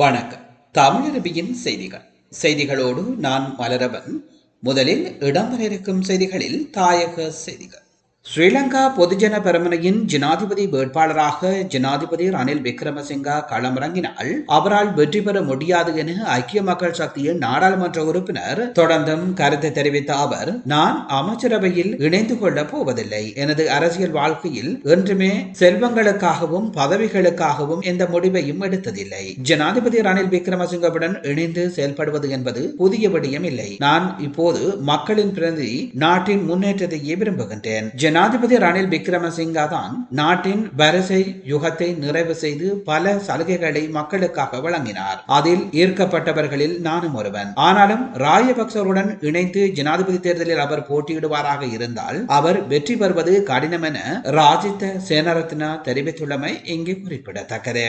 வணக்கம். தமிழரபியின் செய்திகள். செய்திகளோடு நான் மலரவன். முதலில் இடம்பெற இருக்கும் செய்திகளில் தாயக செய்திகள். ஸ்ரீலங்கா பொதுஜன பெருமனையின் ஜனாதிபதி வேட்பாளராக ஜனாதிபதி ரணில் விக்ரமசிங்கா களமிறங்கினால் அவரால் வெற்றி பெற முடியாது என ஐக்கிய மக்கள் சக்தியின் நாடாளுமன்ற உறுப்பினர் தொடர்ந்தும் கருத்து தெரிவித்த அவர் நான் அமைச்சரவையில் இணைந்து கொள்ளப் போவதில்லை. எனது அரசியல் வாழ்க்கையில் என்றுமே செல்வங்களுக்காகவும் பதவிகளுக்காகவும் எந்த முடிவையும் எடுத்ததில்லை. ஜனாதிபதி ரணில் விக்ரமசிங்கவுடன் இணைந்து செயல்படுவது என்பது புதிய விடயம் இல்லை. நான் இப்போது மக்களின் பிரதிநிதி நாட்டின் முன்னேற்றத்தையே விரும்புகின்றேன். ஜனாதிபதி ரணில் விக்ரமசிங்கா தான் நாட்டின் வரிசை யுகத்தை நிறைவு செய்து பல சலுகைகளை மக்களுக்காக வழங்கினார். அதில் ஈர்க்கப்பட்டவர்களில் நானும் ஒருவன். ஆனாலும் ராயபக்சருடன் இணைந்து ஜனாதிபதி தேர்தலில் அவர் போட்டியிடுவாராக இருந்தால் அவர் வெற்றி பெறுவது கடினம் என ராஜித சேனரத்னா தெரிவித்துள்ளமை இங்கே குறிப்பிடத்தக்கது.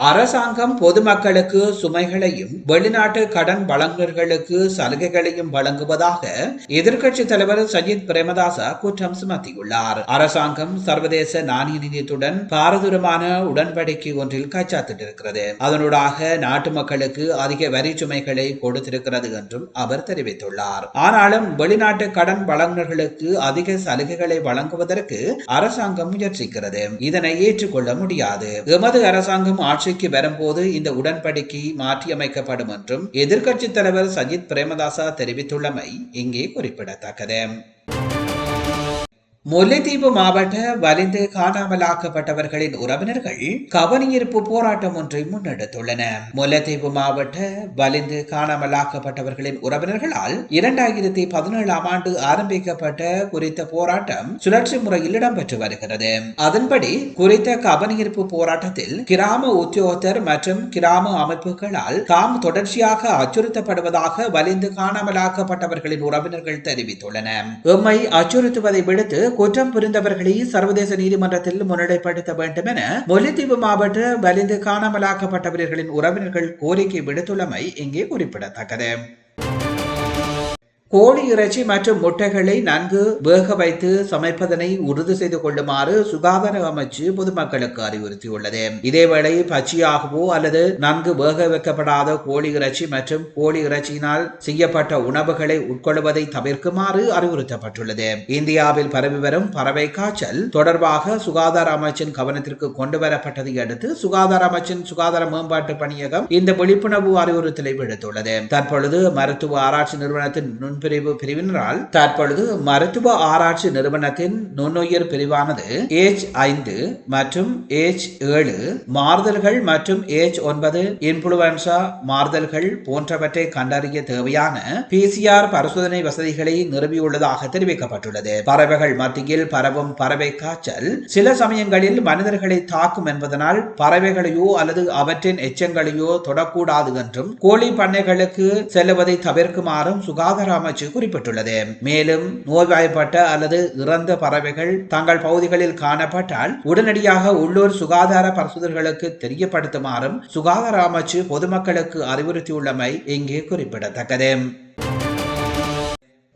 அரசாங்கம் பொதுமக்களுக்கு சுமைகளையும் வெளிநாட்டு கடன் வழங்குநர்களுக்கு சலுகைகளையும் வழங்குவதாக எதிர்க்கட்சி தலைவர் சஜித் பிரேமதாசா குற்றம் சுமத்தியுள்ளார். அரசாங்கம் சர்வதேச நாணய நிதியத்துடன் பாரதூரமான உடன்படிக்கை ஒன்றில் கைச்சாத்திட்டிருக்கிறது. அதனூடாக நாட்டு மக்களுக்கு அதிக வரி சுமைகளை கொடுத்திருக்கிறது என்றும் அவர் தெரிவித்துள்ளார். ஆனாலும் வெளிநாட்டு கடன் வழங்குநர்களுக்கு அதிக சலுகைகளை வழங்குவதற்கு அரசாங்கம் முயற்சிக்கிறது. இதனை ஏற்றுக்கொள்ள முடியாது. எமது அரசாங்கம் ஆட்சி ஆட்சிக்கு வரும்போது இந்த உடன்படிக்கை மாற்றியமைக்கப்படும் என்றும் எதிர்க்கட்சித் தலைவர் சஜித் பிரேமதாசா தெரிவித்துள்ளமை இங்கே குறிப்பிடத்தக்கது. முல்லைத்தீவு மாவட்ட வலிந்து காணாமலாக்கப்பட்டவர்களின் உறவினர்கள் கவனியிருப்பு போராட்டம் ஒன்றை முன்னெடுத்துள்ளன. முல்லைத்தீவு மாவட்ட வலிந்து காணாமலாக்கப்பட்டவர்களின் உறவினர்களால் இரண்டாயிரத்தி பதினேழாம் ஆண்டு ஆரம்பிக்கப்பட்ட குறித்த போராட்டம் சுழற்சி முறையில் இடம்பெற்று வருகிறது. அதன்படி குறித்த கவனியிருப்பு போராட்டத்தில் கிராம உத்தியோகத்தர் மற்றும் கிராம அமைப்புகளால் தாம் தொடர்ச்சியாக அச்சுறுத்தப்படுவதாக வலிந்து காணாமலாக்கப்பட்டவர்களின் உறவினர்கள் தெரிவித்துள்ளனர். எம்மை அச்சுறுத்துவதை விடுத்து குற்றம் புரிந்தவர்களை சர்வதேச நீதிமன்றத்தில் முன்னிலைப்படுத்த வேண்டும் என முல்லைத்தீவு மாவட்ட வலிந்து காணாமலாக்கப்பட்டவர்களின் உறவினர்கள் கோரிக்கை விடுத்துள்ளமை இங்கே குறிப்பிடத்தக்கது. கோழி இறைச்சி மற்றும் முட்டைகளை நன்கு வேக வைத்து சமைப்பதனை உறுதி செய்து கொள்ளுமாறு சுகாதார அமைச்சு பொதுமக்களுக்கு அறிவுறுத்தியுள்ளது. இதேவேளை பச்சையாகவோ அல்லது நன்கு வேக வைக்கப்படாத கோழி இறைச்சி மற்றும் கோழி இறைச்சியினால் செய்யப்பட்ட உணவுகளை உட்கொள்வதை தவிர்க்குமாறு அறிவுறுத்தப்பட்டுள்ளது. இந்தியாவில் பரவி வரும் பறவை காய்ச்சல் தொடர்பாக சுகாதார அமைச்சின் கவனத்திற்கு கொண்டு வரப்பட்டதை அடுத்து சுகாதார அமைச்சின் சுகாதார மேம்பாட்டு பணியகம் இந்த விழிப்புணர்வு அறிவுறுத்தலை விடுத்துள்ளது. தற்பொழுது மருத்துவ ஆராய்ச்சி நிறுவனத்தின் நுண்பிரிவு பிரிவினரால் தற்பொழுது மருத்துவ ஆராய்ச்சி நிறுவனத்தின் நுண்ணுயிர் பிரிவானது ஏஜ் ஐந்து மற்றும் ஏஜ் ஏழு மாறுதல்கள் மற்றும் ஏஜ் ஒன்பது இன்ஃபுளுவன்சா மாறுதல்கள் போன்றவற்றை கண்டறிய தேவையான பிசிஆர் பரிசோதனை வசதிகளை நிறுவியுள்ளதாக தெரிவிக்கப்பட்டுள்ளது. பறவைகள் மத்தியில் பரவும் பறவை காய்ச்சல் சில சமயங்களில் மனிதர்களை தாக்கும் என்பதனால் பறவைகளையோ அல்லது அவற்றின் எச்சங்களையோ தொடக்கூடாது என்றும் கோழி பண்ணைகளுக்கு செல்லுவதை தவிர்க்குமாறும் சுகாதார அமைச்சு குறிப்பிட்டுள்ளது. மேலும் நோய்வாய்ப்பட்ட அல்லது இறந்த பறவைகள் தங்கள் பகுதிகளில் காணப்பட்டால் உடனடியாக உள்ளூர் சுகாதார பரிசோதனைகளுக்கு தெரியப்படுத்துமாறும் சுகாதார அமைச்சு பொதுமக்களுக்கு அறிவுறுத்தியுள்ளமை இங்கே குறிப்பிடத்தக்கது.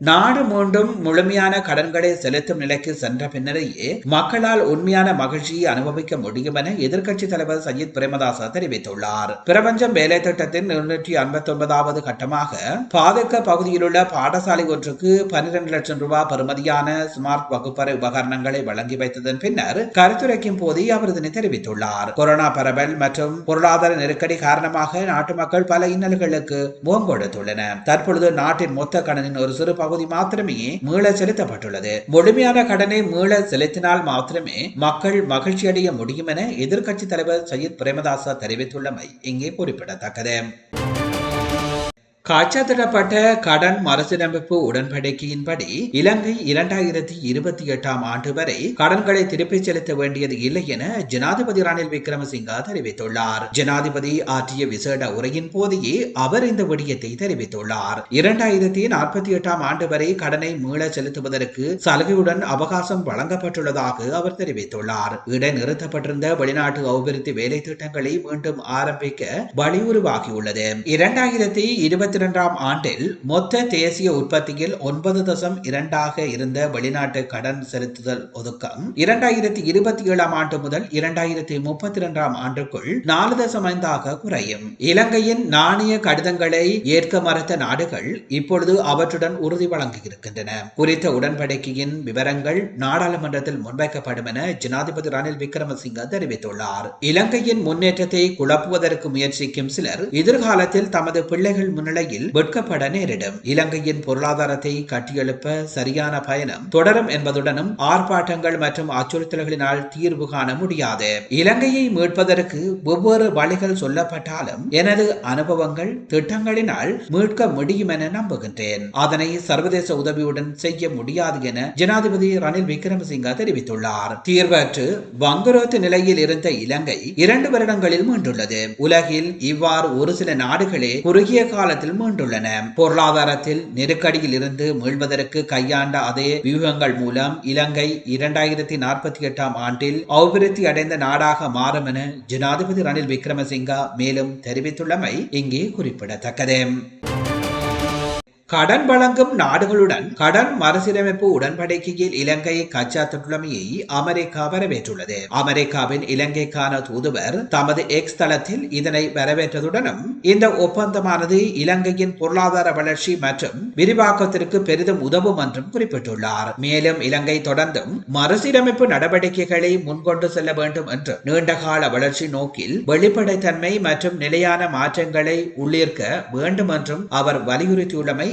நாடு மீண்டும் முழுமையான கடன்களை செலுத்தும் நிலைக்கு சென்ற பின்னரேயே மக்களால் உண்மையான மகிழ்ச்சியை அனுபவிக்க முடியும் என எதிர்க்கட்சி தலைவர் சஜித் பிரேமதாச தெரிவித்துள்ளார். பிரபஞ்சம் வேலை திட்டத்தின் இருநூற்றி ஐம்பத்தி ஒன்பதாவது கட்டமாக பாதுக்க பகுதியில் உள்ள பாடசாலை ஒன்றுக்கு பன்னிரண்டு லட்சம் ரூபாய் பெறுமதியான ஸ்மார்ட் வகுப்பறை உபகரணங்களை வழங்கி வைத்ததன் பின்னர் கருத்துரைக்கும் போதே அவர் இதனை தெரிவித்துள்ளார். கொரோனா பரவல் மற்றும் பொருளாதார நெருக்கடி காரணமாக நாட்டு மக்கள் பல இன்னல்களுக்கு முகம் கொடுத்துள்ளனர். தற்பொழுது நாட்டின் மொத்த கடனின் ஒரு சிறு பகுதி மாத்திரமே மீள செலுத்தப்பட்டுள்ளது. முழுமையான கடனை மீள செலுத்தினால் மாத்திரமே மக்கள் மகிழ்ச்சி அடைய முடியும் என எதிர்க்கட்சி தலைவர் சையத் பிரேமதாசா தெரிவித்துள்ளமை இங்கே குறிப்பிடத்தக்கது. காய்ச்சத்திடப்பட்ட கடன் மறுசீரமைப்பு உடன்படிக்கையின்படி இலங்கை இரண்டாயிரத்தி இருபத்தி எட்டாம் ஆண்டு வரை கடன்களை திருப்பிச் செலுத்த வேண்டியது இல்லை என ஜனாதிபதி ரணில் விக்ரமசிங்கா தெரிவித்துள்ளார். ஜனாதிபதி ஆற்றிய விசேட உரையின் போதே அவர் இந்த விடயத்தை தெரிவித்துள்ளார். இரண்டாயிரத்தி நாற்பத்தி எட்டாம் ஆண்டு வரை கடனை மீள செலுத்துவதற்கு சலுகையுடன் அவகாசம் வழங்கப்பட்டுள்ளதாக அவர் தெரிவித்துள்ளார். இடைநிறுத்தப்பட்டிருந்த வெளிநாட்டு அபிவிருத்தி வேலை திட்டங்களை மீண்டும் ஆரம்பிக்க வலியுறுவாகியுள்ளது. இரண்டாயிரத்தி இருபத்தி இருபத்தி ரெண்டாம் ஆண்டில் மொத்த தேசிய உற்பத்தியில் ஒன்பது தசம் இரண்டாக இருந்த வெளிநாட்டு கடன் செலுத்துதல் ஒதுக்கம் இரண்டாயிரத்தி இருபத்தி ஏழாம் ஆண்டு முதல் இரண்டாயிரத்தி முப்பத்தி இரண்டாம் ஆண்டுக்குள் நாலு தசம் ஐந்தாக குறையும். இலங்கையின் நாணய கடிதங்களை ஏற்க மறுத்த நாடுகள் இப்பொழுது அவற்றுடன் உறுதி வழங்கியிருக்கின்றன. குறித்த உடன்படிக்கையின் விவரங்கள் நாடாளுமன்றத்தில் முன்வைக்கப்படும் என ஜனாதிபதி ரணில் விக்ரமசிங்க தெரிவித்துள்ளார். இலங்கையின் முன்னேற்றத்தை குழப்புவதற்கு முயற்சிக்கும் சிலர் எதிர்காலத்தில் தமது பிள்ளைகள் முன்னிலை முன்னிலையில் வெட்கப்பட நேரிடும். இலங்கையின் பொருளாதாரத்தை கட்டியெழுப்ப சரியான பயணம் தொடரும் என்பதுடனும் ஆர்ப்பாட்டங்கள் மற்றும் அச்சுறுத்தல்களினால் தீர்வு காண முடியாது. இலங்கையை மீட்பதற்கு வெவ்வேறு வழிகள் சொல்லப்பட்டாலும் எனது அனுபவங்கள் திட்டங்களினால் மீட்க முடியும் என நம்புகின்றேன். அதனை சர்வதேச உதவியுடன் செய்ய முடியாது என ஜனாதிபதி ரணில் விக்ரமசிங்க தெரிவித்துள்ளார். தீர்வற்று வங்குரோத்து நிலையில் இருந்த இலங்கை இரண்டு வருடங்களில் மீண்டுள்ளது. உலகில் இவ்வாறு ஒரு சில நாடுகளே குறுகிய காலத்தில் மீண்டுள்ளன பொருளாதாரத்தில் நெருக்கடியில் இருந்து மீள்வதற்கு கையாண்ட அதே வியூகங்கள் மூலம் இலங்கை இரண்டாயிரத்தி நாற்பத்தி எட்டாம் ஆண்டில் அபிவிருத்தி அடைந்த நாடாக மாறும் என ஜனாதிபதி ரணில் விக்ரமசிங்கா மேலும் தெரிவித்துள்ளமை இங்கே குறிப்பிடத்தக்கது. கடன் வழங்கும் நாடுகளுடன் கடன் மறுசீரமைப்பு உடன்படிக்கையில் இலங்கையை கச்சா தொற்றுமையை அமெரிக்கா வரவேற்றுள்ளது. அமெரிக்காவின் இலங்கைக்கான தூதுவர் தமது எக்ஸ் தளத்தில் இதனை வரவேற்றதுடனும் இந்த ஒப்பந்தமானது இலங்கையின் பொருளாதார வளர்ச்சி மற்றும் விரிவாக்கத்திற்கு பெரிதும் உதவும் என்றும் குறிப்பிட்டுள்ளார். மேலும் இலங்கை தொடர்ந்தும் மறுசீரமைப்பு நடவடிக்கைகளை முன்கொண்டு செல்ல வேண்டும் என்று நீண்டகால வளர்ச்சி நோக்கில் வெளிப்படைத்தன்மை மற்றும் நிலையான மாற்றங்களை உள்ளிருக்க வேண்டும் என்றும் அவர் வலியுறுத்தியுள்ளமை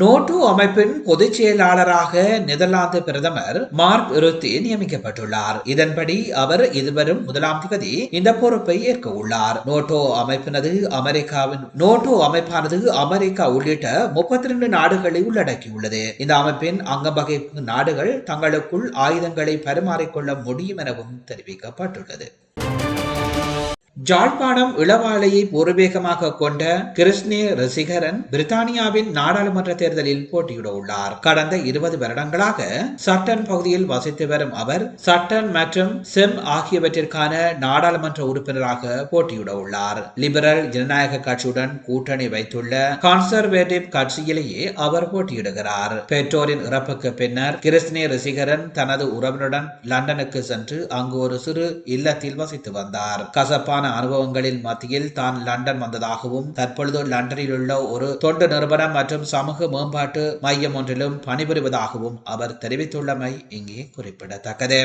நோட்டு அமைப்பின் பொதுச் செயலாளராக நெதர்லாந்து பிரதமர் மார்க் ருத்தி நியமிக்கப்பட்டுள்ளார். இதன்படி அவர் இதுவரும் முதலாம் திகதி இந்த பொறுப்பை ஏற்க உள்ளார். நோட்டோ அமைப்பினது அமெரிக்காவின் நோட்டோ அமைப்பானது அமெரிக்கா உள்ளிட்ட முப்பத்தி ரெண்டு நாடுகளை உள்ளடக்கியுள்ளது. இந்த அமைப்பின் அங்கம் நாடுகள் தங்களுக்குள் ஆயுதங்களை பரிமாறிக்கொள்ள முடியும் எனவும் தெரிவிக்கப்பட்டுள்ளது. ஜாழ்ப்பாணம் இளவாலையை பூர்வீகமாக கொண்ட கிருஷ்ணே ரசிகரன் பிரித்தானியாவின் நாடாளுமன்ற தேர்தலில் போட்டியிட உள்ளார். கடந்த இருபது வருடங்களாக சட்டன் பகுதியில் வசித்து வரும் அவர் சட்டன் மற்றும் செம் ஆகியவற்றிற்கான நாடாளுமன்ற உறுப்பினராக போட்டியிட உள்ளார். லிபரல் ஜனநாயக கட்சியுடன் கூட்டணி வைத்துள்ள கன்சர்வேட்டிவ் கட்சியிலேயே அவர் போட்டியிடுகிறார். பெற்றோரின் இறப்புக்கு பின்னர் கிருஷ்ணே ரசிகரன் தனது உறவினருடன் லண்டனுக்கு சென்று அங்கு ஒரு சிறு இல்லத்தில் வசித்து வந்தார். கசப்பான அனுபவங்களின் மத்தியில் தான் லண்டன் வந்ததாகவும் தற்பொழுது லண்டனில் உள்ள ஒரு தொண்டு நிறுவனம் மற்றும் சமூக மேம்பாட்டு மையம் ஒன்றிலும் பணிபுரிவதாகவும் அவர் தெரிவித்துள்ளமை இங்கே குறிப்பிடத்தக்கது.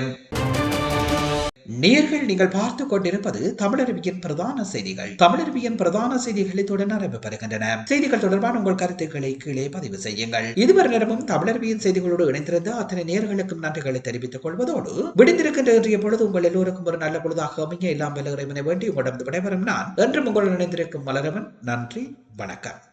நேர்கள் நீங்கள் பார்த்து கொண்டிருப்பது தமிழருவியின் பிரதான செய்திகள். தமிழருவியின் பிரதான செய்திகளை தொடர்ந்து ஆரம்பிப்படுகின்றன செய்திகள் தொடர்பான உங்கள் கருத்துக்களை கீழே பதிவு செய்யுங்கள். இதுவரை நேரமும் தமிழருவியின் செய்திகளோடு இணைந்திருந்த அத்தனை நேர்களுக்கும் நன்றிகளை தெரிவித்துக் கொள்வதோடு விடுந்திருக்கின்ற இன்றைய பொழுது உங்கள் எல்லோருக்கும் ஒரு நல்ல பொழுதாக அமைய எல்லாம் இறைவனை வேண்டி உங்களிடம் விடைபெறும் நான் என்றும் உங்களுடன் இணைந்திருக்கும் மலரவன். நன்றி வணக்கம்.